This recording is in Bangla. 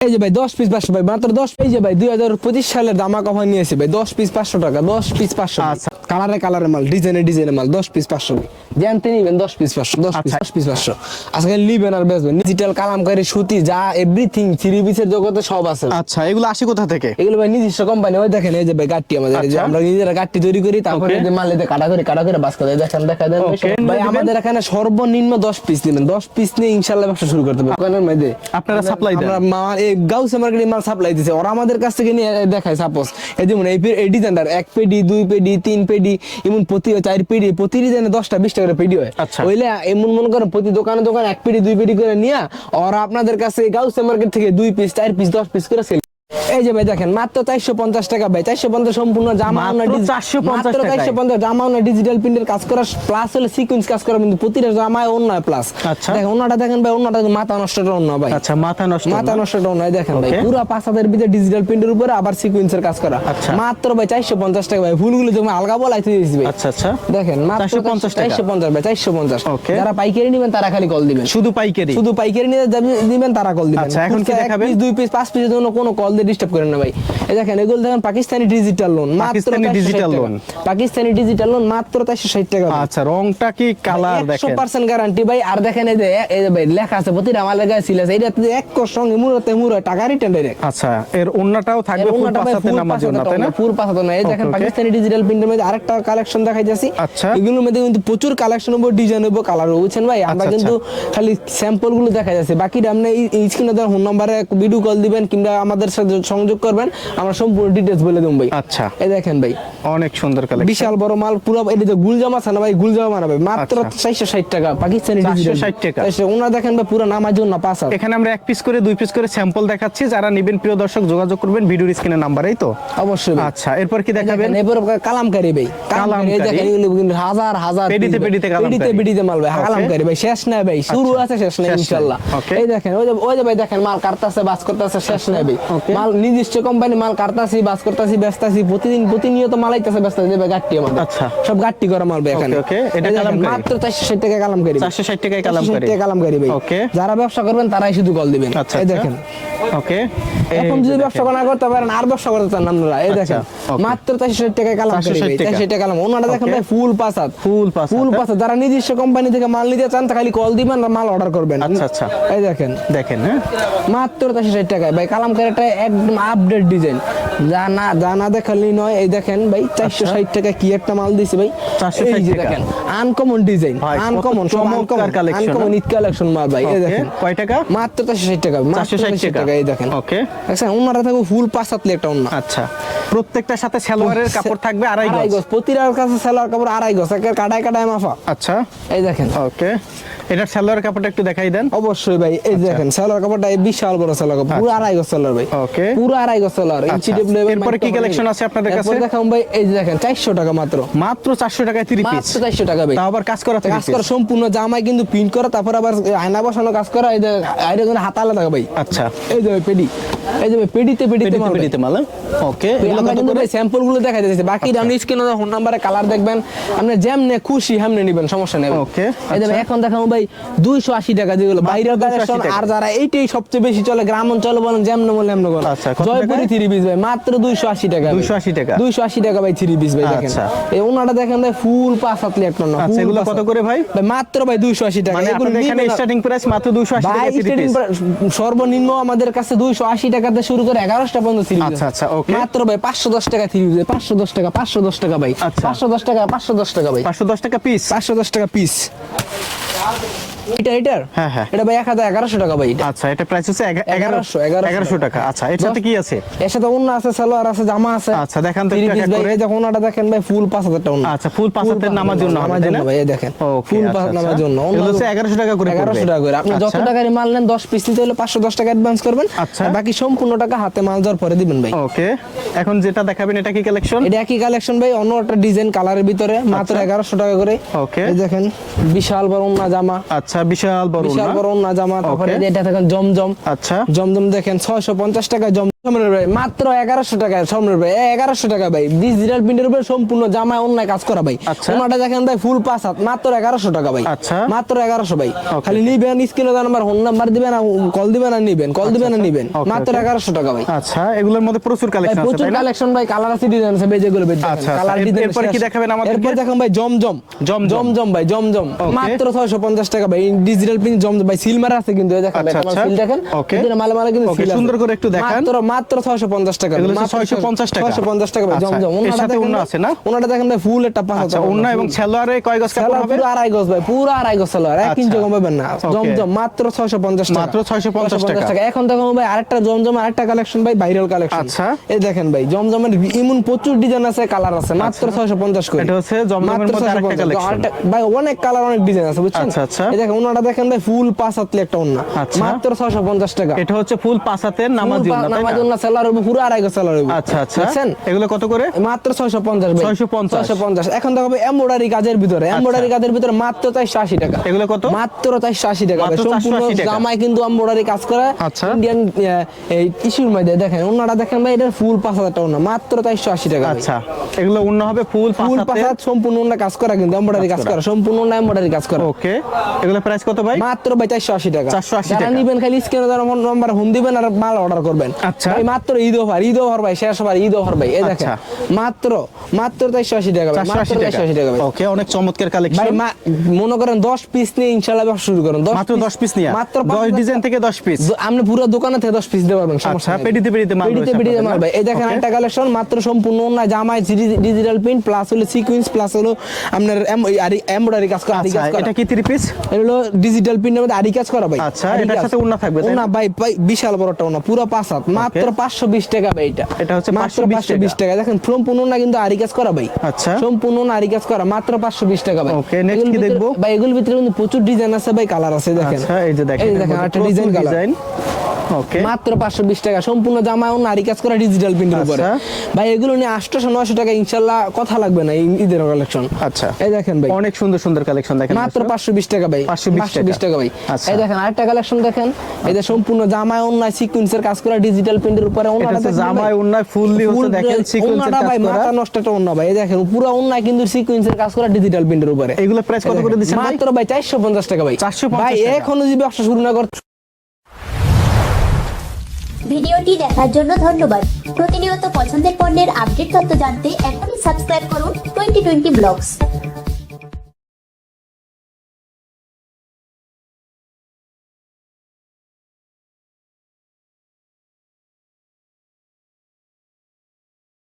এই যে ভাই, দশ পিস পাঁচশো, ভাই, মাত্র দশ এই যে ভাই, দুই হাজার পঁচিশ সালের দামা কভার নিয়েছে ভাই, দশ পিস পাঁচশো টাকা, দশ পিস পাঁচশো আচ্ছা। কালারে কালারে মাল, ডিজাইনে ডিজাইনে মাল, দশ পিস পাঁচশো জানতে নিবেন দশ পিস পাঁচশো দশ পিস আচ্ছা। দশ পিস পাঁচশো। আজকে নিবেন আর বেচবেন। ডিজিটাল কালামকারী সুতি যা এভরিথিং থ্রি পিসের জগতে সব আছে। আচ্ছা এগুলো আসে কোথা থেকে? এগুলো ভাই নিজস্ব কোম্পানি ওই দেখেন এই যে ভাই আমাদের যে আচ্ছা। আমরা নিজেরা তৈরি করি তারপরে যে মাল এতে কাটা করে কাটা করে বাস করে দেখেন দেখা দেন। ভাই? আমাদের এখানে সর্বনিম্ন দশ পিস নেবেন। দশ পিস নিয়ে ইনশাল্লাহ ব্যবসা শুরু করতে পারবেন দোকানের মধ্যে। আপনারা সাপ্লাই দেন। আমরা মাল এই গাউসে মার্কেটে মাল সাপ্লাই দিছে। ওরা আমাদের কাছ থেকে নিয়ে দেখায় সাপোজ এই যেমন এই ডিজাইনটার এক পেডি দুই পেডি তিন পেডি এমন প্রতি চার পেডি প্রতি ডিজাইনে দশটা বিশটা করে পিডি হয়। ওইলে এমন মনে করেন প্রতি দোকানে দোকানে এক পিডি দুই পিডি করে নিয়ে ওরা আপনাদের কাছে গাউসে মার্কেট থেকে দুই পিস চার পিস দশ পিস করে সেল এই যে ভাই দেখেন মাত্র চারশো পঞ্চাশ টাকা ভাই চারশো পঞ্চাশ সম্পূর্ণ জামা মাত্র 450 টাকায়? চারশো পঞ্চাশ জামা ডিজিটাল প্রিন্টের কাজ করা প্লাস হলে সিকুয়েন্স কাজ করা কিন্তু প্রতিটা জামায় অন্য প্লাস আচ্ছা। দেখেন অন্যটা দেখেন ভাই অন্যটা মাথা নষ্টটা অন্য ভাই আচ্ছা মাথা নষ্ট মাথা না? নষ্ট নয় দেখেন ভাই পুরো পাঁচ হাজার ভিতরে ডিজিটাল প্রিন্টের উপরে আবার সিকুয়েন্সের কাজ করা আচ্ছা। মাত্র ভাই চারশো পঞ্চাশ টাকা ভাই ফুলগুলো তুমি আলগা বলাই দিয়েছি ভাই আচ্ছা আচ্ছা দেখেন মাত্র 450 টাকা। চারশো পঞ্চাশ ভাই চারশো পঞ্চাশ যারা পাইকারি নেবেন তারা খালি কল দিবেন শুধু পাইকারি শুধু পাইকারি নিয়ে দিবেন তারা কল দিবেন আচ্ছা, এখন কি দেখাবেন? দুই পিস পাঁচ পিসের জন্য কোনো কল দিয়ে ডিস্টার্ব করেন না ভাই। এই দেখেন এগুলো দেখেন পাকিস্তানি ডিজিটাল লোন মাত্র Pakistani 460 digital Pakistani digital loan মাত্র চারশো ষাট টাকা আচ্ছা রংটা কি কালার দেখেন? পার্সেন্ট গ্যারান্টি ভাই। আর দেখেন এই যে এই যে ভাই লেখা আছে প্রতিটা মালের গায়ে সিল আছে এটা এক সঙ্গে মুরতে মুর টাকা রিটার্ন ডাইরেক্ট আচ্ছা এর অন্যটাও থাকবে ফুল পাসাতে নামার জন্য তাই না? ফুল পাসাতে না এই দেখেন. পাকিস্তানি ডিজিটাল প্রিন্টের মধ্যে আরেকটা কালেকশন দেখাই যাচ্ছি আচ্ছা। এগুলোর মধ্যে কিন্তু প্রচুর কালেকশন হব ডিজাইন হব কালার হব বুঝছেন ভাই? আমরা আচ্ছা, কিন্তু খালি স্যাম্পলগুলো দেখা যাচ্ছে বাকিটা আপনি এই স্ক্রিনে দেওয়ার ফোন নাম্বারে ভিডিও কল দিবেন কিংবা আমাদের সাথে সংযোগ করবেন আমরা সম্পূর্ণ ডিটেলস বলে দেবো ভাই। আচ্ছা। এই দেখেন ভাই। অনেক সুন্দর কালেকশন বিশাল বড় মাল পুরো এটা যে গুলজামা আছে না ভাই গুলজামা না ভাই মাত্র আচ্ছা। চারশো ষাট টাকা পাকিস্তানি 460 টাকা। ওনারা দেখেন ভাই পুরো নামার জন্য পাঁচ হাজার। এখানে আমরা এক পিস করে দুই পিস করে স্যাম্পল দেখাচ্ছি যারা নেবেন প্রিয় দর্শক যোগাযোগ করবেন ভিডিওর স্ক্রিনের নাম্বারেই তো? অবশ্যই আচ্ছা এরপর কি দেখাবেন? এরপর কালামকারি ভাই। কালামকারি। দেখেন এগুলো কিন্তু হাজার হাজার পেডিতে পেডিতে কালামকারী। পেডিতে পেডিতে মাল ভাই. কালামকারি ভাই শেষ নাই ভাই শুরু আছে শেষ নাই শেষ ইনশাআল্লাহ এই দেখেন ওই যে ওই যে ভাই দেখেন মাল কাটতাছে বাস করতেছে শেষ নাই ভাই. মাল নিজস্ব কোম্পানি মাল কাটতাছি বাস করতাছি ব্যস্তাছি প্রতিদিন প্রতিনিয়ত মাল আইতাছে ব্যস্তাছি ভাই গাট্টি আমাদের। আচ্ছা। সব গাট্টি করা মাল ভাই এখানে। okay. এটা এই দেখেন, কালামকারী। মাত্র 460 টাকা কালামকারি ভাই। 460 টাকায় 460 কালামকারী। টাকা কালামকারি ভাই। Okay. যারা ব্যবসা করবেন তারাই শুধু কল দিবেন। আচ্ছা এই দেখেন। ওকে। এখন যদি ব্যবসা না করতে পারেন আর ব্যবসা করতে চান আপনারা। এই আচ্ছা, দেখেন মাত্র চারশো ষাট টাকায় কালাম করি টাকা। চারশো টাকা। কালাম। ওনারা দেখেন ভাই ফুল পাসাত ফুল পাসাত, ফুল? পাসাত যারা নিজস্ব কোম্পানি থেকে মাল নিতে চান তা খালি কল দিবেন আর মাল অর্ডার করবেন। আচ্ছা, আচ্ছা। এই দেখেন। দেখেন হ্যাঁ? মাত্র চারশো ষাট টাকায়। ভাই কালাম কারিটা একদম আপডেট ডিজাইন যা না যা না দেখালেই নয় এই দেখেন ভাই চারশো ষাট টাকা কি একটা মাল দিছে ভাই। এই যে দেখেন আনকমন ডিজাইন আনকমন চমৎকার আনকমন আনকমন? ঈদ কালেকশন মাল ভাই এই দেখেন। কয় টাকা? মাত্র চারশো ষাট টাকা 460 460 টাকা। এই দেখেন। Okay. দেখছেন ওনারা থাকবে ফুল পাঁচাতলি একটা ওনা। আচ্ছা। প্রত্যেকটার সাথে সালোয়ারের কাপড় থাকবে আড়াই গজ। প্রতিটার কাছে কাপড় আড়াই গজ একের কাটায় কাটায় মাফা। আচ্ছা। এই দেখেন। ওকে এটার সালোয়ারের কাপড়টা একটু দেখাই দেন। অবশ্যই ভাই এই দেখেন সেলার কাপড়টা বিশাল বড় সেলার কাপড় পুরো আড়াই গজ সেলার ভাই। Okay. পুরো আড়াই সেলার আচ্ছা। এরপরে কি collection আছে আপনাদের কাছে? দেখাম ভাই এই যে দেখেন চারশো টাকা মাত্র। মাত্র চারশো টাকায় থ্রি পিস মাত্র চারশো টাকা ভাই। তাও আবার কাজ করা কাজ করা সম্পূর্ণ জামাই কিন্তু প্রিন্ট করা তারপর আবার আয়না বসানো কাজ করা এই যে হাত আলাদা ভাই। আচ্ছা। এই যে পেডি। এই যে পেডিতে পেডিতে মাল পেডিতে মাল ওকে আমরা কিন্তু ভাই স্যাম্পলগুলো দেখা যাচ্ছে বাকি আপনি স্ক্রিনে ফোন নাম্বারে কালার দেখবেন আপনি যেমনে খুশি হেমনে নিবেন সমস্যা নেই Okay, এই যে আচ্ছা। এখন দেখাবো ভাই দুইশো আশি টাকা যেগুলো বাইরের 280 কালেকশন আর যারা এইটাই সবচেয়ে বেশি চলে গ্রাম অঞ্চলে বলেন যেমনে বলে এমন বলেন। আচ্ছা, জয়পুরি থ্রি পিস ভাই মাত্র দুইশো আশি টাকা 280 টাকা? দুইশো আশি টাকা ভাই থ্রি পিস ভাই দেখেন। আচ্ছা। এই ওনাটা দেখেন ভাই ফুল পাঁচ হাতলি একটা না আচ্ছা এগুলো কত করে ভাই? ভাই মাত্র ভাই দুইশো আশি টাকা। মানে এগুলো আপনাদের এখানে স্টার্টিং প্রাইস মাত্র ভাই টাকা থ্রি পিস সর্বনিম্ন আমাদের কাছে দুইশো আশি টাকাতে শুরু করে এগারোটা পর্যন্ত থ্রি আচ্ছা, আচ্ছা, okay. মাত্র ভাই পাঁচশো দশ টাকা থ্রি পাঁচশো দশ টাকা পাঁচশো দশ টাকা ভাই। আচ্ছা। পাঁচশো দশ টাকা পাঁচশো দশ টাকা ভাই। পাঁচশো দশ টাকা পিস পাঁচশো দশ টাকা পিস এটা এটার? হ্যাঁ, হ্যাঁ। এটা ভাই টাকা ভাই এটা। আচ্ছা এটা প্রাইস হচ্ছে এগা- এগারোশো 1100 টাকা। আচ্ছা এর সাথে কি আছে? এর সাথে অন্য আছে সালোয়ার আছে জামা আছে। আচ্ছা, দেখান তো একটু করে। এই দেখুন ভাই ফুল পাঁচ হাজার টাকা আচ্ছা, পাঁচ হাজার নামার জন্য তাই জন্য ভাই দেখেন। ফুল আচ্ছা, পাঁচ আচ্ছা। নামার জন্য। হচ্ছে 1100 টাকা করে পড়বে। এগারোশো টাকা করে। আপনি যত আচ্ছা। টাকার মাল নেন দশ পিস নিতে হলে পাঁচশো দশ টাকা অ্যাডভান্স করবেন। আচ্ছা। বাকি সম্পূর্ণ টাকা হাতে মাল দেওয়ার পরে দিবেন ভাই। ওকে এখন যেটা দেখাবেন এটা কি কালেকশন এটা একই কালেকশন ভাই অন্য একটা ডিজাইন কালারের ভিতরে মাত্র আচ্ছা। এগারোশো টাকা করে। Okay. এই দেখেন বিশাল বড় ওন্না জামা। আচ্ছা। বিশাল বড় বিশাল? বড় না জামা তারপরে এটা দেখেন জমজম। আচ্ছা। জমজম দেখেন ছয়শো পঞ্চাশ টাকা জম সম্রাট ভাই মাত্র এগারোশো টাকা সম্রাট ভাই এগারোশো টাকা ভাই ডিজিটাল প্রিন্টের উপরে সম্পূর্ণ জামায় অন্যায় কাজ করা ভাই আচ্ছা। ওনাটা দেখেন ভাই ফুল পাঁচ হাত মাত্র এগারোশো টাকা ভাই আচ্ছা। মাত্র এগারোশো ভাই খালি নিবেন স্ক্রিনে নাম্বার ফোন নাম্বার দিবেন কল দিবেন আর নিবেন কল দিবেন আর নিবেন মাত্র এগারোশো টাকা ভাই আচ্ছা এগুলোর মধ্যে প্রচুর কালেকশন প্রচুর কালেকশন ভাই কালার আছে ডিজাইন আছে ভাই যেগুলো ভাই আচ্ছা, কালার আচ্ছা। ডিজাইন এরপরে কি দেখাবেন আমাদেরকে? এরপর দেখেন ভাই জমজম। জমজম ভাই জমজম. মাত্র 650 টাকা ভাই ডিজিটাল প্রিন্ট জমজম ভাই সিলমার আছে কিন্তু দেখেন আচ্ছা, আচ্ছা। সিল দেখেন মালে মালে কিন্তু। সুন্দর করে একটু দেখান। মাত্র মাত্র 650 টাকা এগুলো হচ্ছে মাত্র 650 টাকা। 650 টাকা আচ্ছা, জমজম ওনাটা সাথে দেখেন আছে না? ওনাটা দেখেন ভাই ফুল একটা পাঁচ আচ্ছা হাজার এবং সালোয়ারে কয় গজ কাপড় হবে পুরো আড়াই গজ ভাই পুরো আড়াই গজ সালোয়ার এক আচ্ছা। ইঞ্চি কম পাবেন না. জমজম মাত্র 650 টাকা মাত্র 650 টাকা। এখন দেখো ভাই আরেকটা জমজম আরেকটা কালেকশন ভাই ভাইরাল কালেকশন আচ্ছা। এই দেখেন ভাই জমজমের এমন প্রচুর ডিজাইন আছে কালার আছে মাত্র 650 করে এটা হচ্ছে জমজমের মধ্যে আরেকটা 650 collection। আরেকটা- ভাই অনেক কালার অনেক ডিজাইন আছে বুঝছেন আচ্ছা, আচ্ছা। এই দেখেন ওনাটা দেখেন ভাই ফুল পাঁচ হাতলি একটা আচ্ছা। মাত্র 650 টাকা এটা হচ্ছে ফুল পাঁচাতের নামাজ ফুল পা- তাই নামাজ না ওন্না হবে পুরো আড়াই গজ হবে আচ্ছা আচ্ছা। বুঝছেন? এগুলো কত করে? মাত্র 650 ভাই। 650 650 এখন দেখো এমব্রয়ডারি কাজের ভিতরে এমব্রয়ডারি কাজের ভিতরে মাত্র 480 টাকা। এগুলো কত? মাত্র 480 টাকা সম্পূর্ণ জামায় কিন্তু এমব্রয়ডারি কাজ করা। ইন্ডিয়ান এই টিস্যুর মধ্যে দেখেন ওনাটা দেখেন ভাই এটা ফুল 5000 টাকা ওনা। মাত্র 480 টাকা আচ্ছা। এগুলো অন্য হবে ফুল ফুল পাঁচাতে 5000 সম্পূর্ণ ওনা কাজ করা কিন্তু এমব্রয়ডারি কাজ করা। সম্পূর্ণ ওনা এমব্রয়ডারি কাজ করা। ওকে এগুলো প্রাইস কত ভাই? মাত্র ভাই 480 টাকা। 480 টাকা। নিবেন খালি স্ক্রিনে নাম্বার হোম দিবেন আর মাল অর্ডার করবেন। আচ্ছা। ভাই মাত্র ঈদ অফার ঈদ অফার ভাই শেষ অফার ঈদ অফার ভাই। এই দেখেন আচ্ছা। মাত্র মাত্র 480 টাকা ভাই মাত্র 480 টাকা। ভাই। ওকে অনেক চমৎকার কালেকশন মা- মনে করেন 10 পিস নিয়ে ইনশাআল্লাহ ব্যবসা শুরু করেন। 10 মাত্র 10 পিস নিয়ে। মাত্র 10 ডিজাইন থেকে 10 পিস আপনি পুরো দোকানে থেকে 10 পিস দিতে পারবেন সমস্যা আচ্ছা, নেই। পেটিতে মাল মাল ভাই। এই দেখেন একটা কালেকশন মাত্র সম্পূর্ণ না জামায় ডিজিটাল প্রিন্ট প্লাস হলো সিকোয়েন্স প্লাস হলো আপনার এমব্রয়ডারি কাজ করা আরি আচ্ছা কাজ করা। এটা কি 3 পিস এটা হলো ডিজিটাল প্রিন্টের মধ্যে আরি কাজ করা ভাই। আচ্ছা, এটার সাথে থাকবে, তাই না? ভাই ভাই বিশাল বড়টা ওড়না পুরো পাঁচ হাত মাত্র 520 টাকা ভাই এটা। এটা হচ্ছে 520 520 টাকা। দেখেন সম্পূর্ণ না কিন্তু আরি কাজ করা ভাই। আচ্ছা। সম্পূর্ণ আরি কাজ করা মাত্র 520 টাকা ভাই। Okay, next কি দেখব? ভাই এগুলোর ভিতরে কিন্তু প্রচুর ডিজাইন আছে ভাই কালার আছে দেখেন। আচ্ছা এই যে দেখেন এই দেখেন একটা ডিজাইন কালার ওকে মাত্র পাঁচশো বিশ টাকা। সম্পূর্ণ জামা ও নারী কাজ করা ডিজিটাল প্রিন্টের উপরে। আচ্ছা। ভাই এগুলো নিয়ে আটশোশো নয়শো টাকা ইনশাল্লাহ কথা লাগবে না ঈদের কালেকশন আচ্ছা। এই দেখেন ভাই। অনেক সুন্দর সুন্দর কালেকশন দেখেন মাত্র দর্শক। পাঁচশো বিশ টাকা ভাই। 520 বিশ টাকা। ভাই। আচ্ছা। এই দেখেন আরেকটা কালেকশন দেখেন। এই যে সম্পূর্ণ জামায় অন্যায় সিকুয়েন্সের কাজ করা ডিজিটাল প্রিন্টের উপরে জামায় ফুললি হচ্ছে দেখেন সিকোয়েন্সের কাজ করা। মাথা নষ্ট একটা ওন্না ভাই। এই দেখেন পুরো কিন্তু সিকুয়েন্সের কাজ করা ডিজিটাল প্রিন্টের উপরে। এগুলো প্রাইস কত করে দিচ্ছেন মাত্র ভাই চারশো পঞ্চাশ টাকা ভাই। 450 ভাই এখনও যদি ব্যবসা শুরু না করতে ভিডিওটি দেখার জন্য ধন্যবাদ। প্রতিনিয়ত পছন্দের পণ্যের আপডেট তথ্য জানতে এখনই সাবস্ক্রাইব করুন টোয়েন্টি টোয়েন্টি ব্লগস